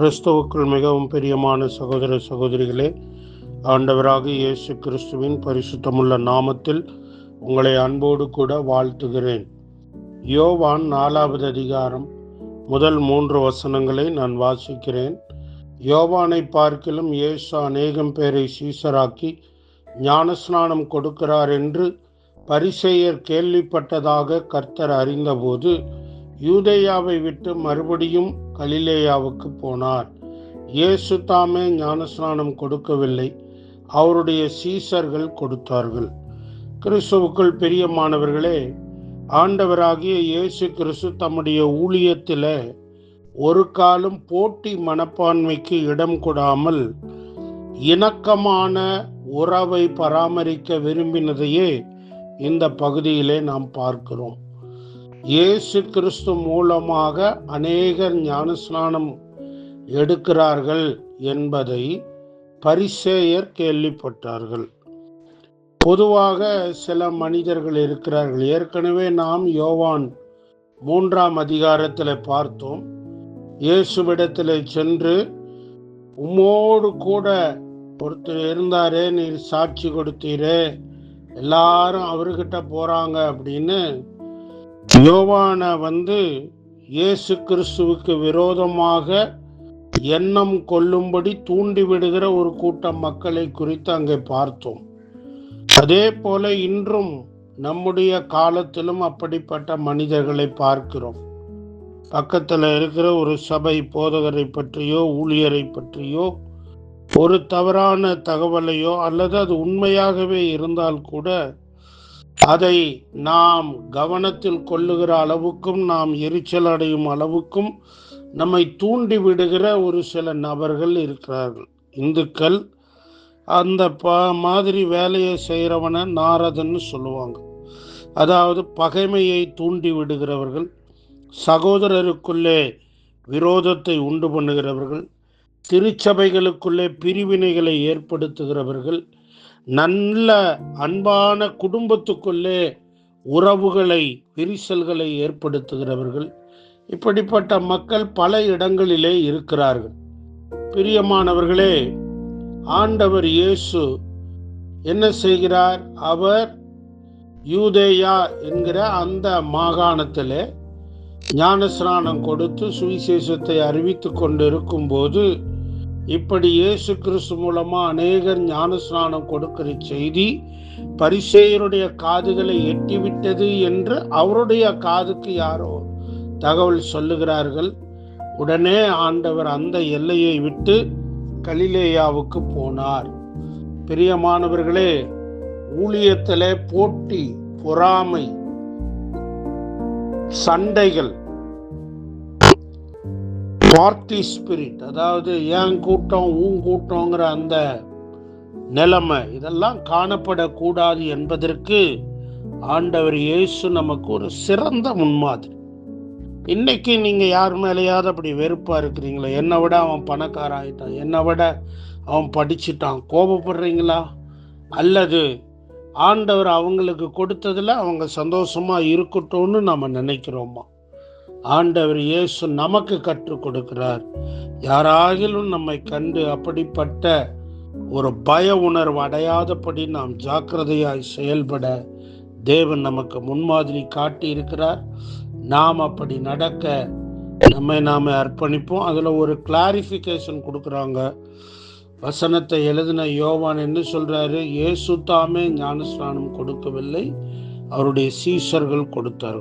கிறிஸ்துவுக்குள் மிகவும் பிரியமான சகோதர சகோதரிகளே ஆண்டவராக இயேசு கிறிஸ்துவின் பரிசுத்தமுள்ள நாமத்தில் உங்களை அன்போடு கூட வாழ்த்துகிறேன். யோவான் நாலாவது அதிகாரம் முதல் மூன்று வசனங்களை நான் வாசிக்கிறேன். யோவானை பார்க்கிலும் இயேசு அநேகம் பேரை சீசராக்கி ஞானஸ்நானம் கொடுக்கிறார் என்று பரிசெயர் கேள்விப்பட்டதாக கர்த்தர் அறிந்தபோது யூதேயாவை விட்டு மறுபடியும் கலிலேயாவுக்கு போனார். இயேசு தாமே ஞானஸ்நானம் கொடுக்கவில்லை. அவருடைய சீசர்கள் கொடுத்தார்கள். கிறிஸ்துவுக்குள் பிரியமானவர்களே ஆண்டவராகிய இயேசு கிறிஸ்து தம்முடைய ஊழியத்தில் ஒரு காலம் போட்டி மனப்பான்மைக்கு இடம் கொடாமல் இணக்கமான உறவை பராமரிக்க விரும்பினதையே இந்த பகுதியிலே நாம் பார்க்கிறோம். இயேசு கிறிஸ்து மூலமாக அநேகர் ஞானஸ்நானம் எடுக்கிறார்கள் என்பதை பரிசேயர் கேள்விப்பட்டார்கள். பொதுவாக சில மனிதர்கள் இருக்கிறார்கள். ஏற்கனவே நாம் யோவான் மூன்றாம் அதிகாரத்தில் பார்த்தோம். இயேசுவிடத்தில் சென்று உம்மோடு கூட ஒருத்தர் இருந்தாரே நீர் சாட்சி கொடுத்தீரே எல்லாரும் அவர்கிட்ட போறாங்க அப்படின்னு யோவான வந்து இயேசு கிறிஸ்துவுக்கு விரோதமாக எண்ணம் கொள்ளும்படி தூண்டிவிடுகிற ஒரு கூட்டம் மக்களை குறித்து அங்கே பார்த்தோம். அதே போல இன்றும் நம்முடைய காலத்திலும் அப்படிப்பட்ட மனிதர்களை பார்க்கிறோம். பக்கத்தில் இருக்கிற ஒரு சபை போதகரை பற்றியோ ஊழியரை பற்றியோ ஒரு தவறான தகவலையோ அல்லது அது உண்மையாகவே இருந்தால் கூட அதை நாம் கவனத்தில் கொள்ளுகிற அளவுக்கும் நாம் எரிச்சல் அடையும் அளவுக்கும் நம்மை தூண்டி விடுகிற ஒரு சில நபர்கள் இருக்கிறார்கள். இந்துக்கள் அந்த ப மாதிரி வேலையை செய்கிறவனை நாரதன்னு சொல்லுவாங்க. அதாவது பகைமையை தூண்டி விடுகிறவர்கள் சகோதரருக்குள்ளே விரோதத்தை உண்டு பண்ணுகிறவர்கள் திருச்சபைகளுக்குள்ளே பிரிவினைகளை ஏற்படுத்துகிறவர்கள் நல்ல அன்பான குடும்பத்துக்குள்ளே உறவுகளை விரிசல்களை ஏற்படுத்துகிறவர்கள். இப்படிப்பட்ட மக்கள் பல இடங்களிலே இருக்கிறார்கள். பிரியமானவர்களே ஆண்டவர் இயேசு என்ன செய்கிறார்? அவர் யூதேயா என்கிற அந்த மாகாணத்திலே ஞானஸ்நானம் கொடுத்து சுவிசேஷத்தை அறிவித்து கொண்டு இருக்கும்போது இப்படி இயேசு கிறிஸ்து மூலமா அநேகர் ஞானஸ்நானம் கொடுக்கிற செய்தி பரிசேயருடைய காதுகளை எட்டிவிட்டது என்று அவருடைய காதுக்கு யாரோ தகவல் சொல்லுகிறார்கள். உடனே ஆண்டவர் அந்த எல்லையை விட்டு கலிலேயாவுக்கு போனார். பிரியமானவர்களே ஊழியத்தில் போட்டி பொறாமை சண்டைகள் பார்ட்டி ஸ்பிரிட் அதாவது ஏன் கூட்டம் உன் கூட்டங்கிற அந்த நிலைமை இதெல்லாம் காணப்படக்கூடாது என்பதற்கு ஆண்டவர் இயேசு நமக்கு ஒரு சிறந்த முன்மாதிரி. இன்னைக்கு நீங்க யார் மேலேயாவது அப்படி வெறுப்பா இருக்கிறீங்களா? என்னை விட அவன் பணக்கார ஆயிட்டான். என்னை விட அவன் படிச்சுட்டான். கோபப்படுறீங்களா? அல்லது ஆண்டவர் அவங்களுக்கு கொடுத்ததுல அவங்க சந்தோஷமா இருக்கட்டும்னு நம்ம நினைக்கிறோமா? ஆண்டவர் இயேசு நமக்கு கற்றுக் கொடுக்கிறார். யாராகிலும் நம்மை கண்டு அப்படிப்பட்ட ஒரு பய உணர்வு அடையாதபடி நாம் ஜாக்கிரதையாய் செயல்பட தேவன் நமக்கு முன்மாதிரி காட்டி இருக்கிறார் நாம் அப்படி நடக்க நம்மை நாம அர்ப்பணிப்போம். அதில் ஒரு கிளாரிஃபிகேஷன் கொடுக்குறாங்க. வசனத்தை எழுதின யோவான் என்ன சொல்றாரு? இயேசு தாமே ஞானஸ்நானம் கொடுக்கவில்லை அவருடைய சீஷர்கள் கொடுத்தார்கள்.